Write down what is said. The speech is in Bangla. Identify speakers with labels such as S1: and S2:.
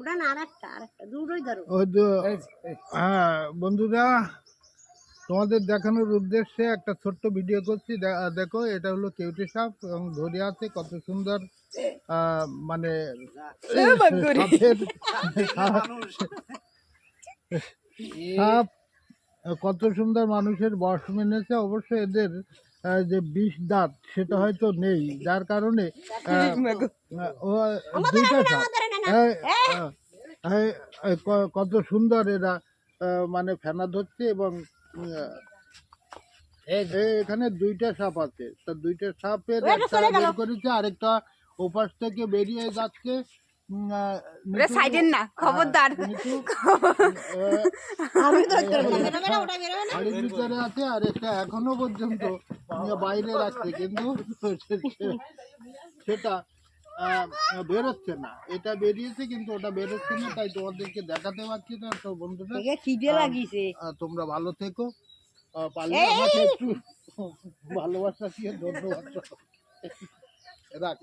S1: ওটা না আরেকটা আরেকটা দুটোই ধরো।
S2: হ্যাঁ বন্ধুরা তোমাদের দেখানোর উদ্দেশ্যে একটা ছোট্ট ভিডিও করছি। দে- দেখো এটা হলো কেউটি সাপ এবং ধরে আছে কত সুন্দর আহ, মানে সাপ কত সুন্দর মানুষের বশ মেনেছে। অবশ্য এদের যে বিষ দাঁত সেটা হয়তো নেই। যার কারণে ও দুইটা এই, এই কত সুন্দর এরা মানে ফেনা ধরছে এবং এখানে দুইটা সাপ আছে। তা দুইটা সাপের একটা বের করেছে আরেকটা ওপাশ থেকে বেরিয়ে যাচ্ছে। উম, আহ, নিচু-
S3: সাইডের না খবরদার।
S2: নিচু,
S1: আমি ধরতে পারব না বেরোবে না ওটা বেরোবে না?
S2: বাড়ির ভিতরে আছে আর একটা এখনও পর্যন্ত। বাইরে রাখছে কিন্তু সেটা বেরোচ্ছে না। এটা বেরিয়েছে কিন্তু ওটা বেরোচ্ছে না তাই তোমাদেরকে দেখাতে পারছি না তো বন্ধুরা।
S1: খিদে লাগিয়েছে
S2: তোমরা ভালো থেকো। পারলে আমাকে একটু ভালোবাসা দিয়ে ধন্যবাদ। রাখ।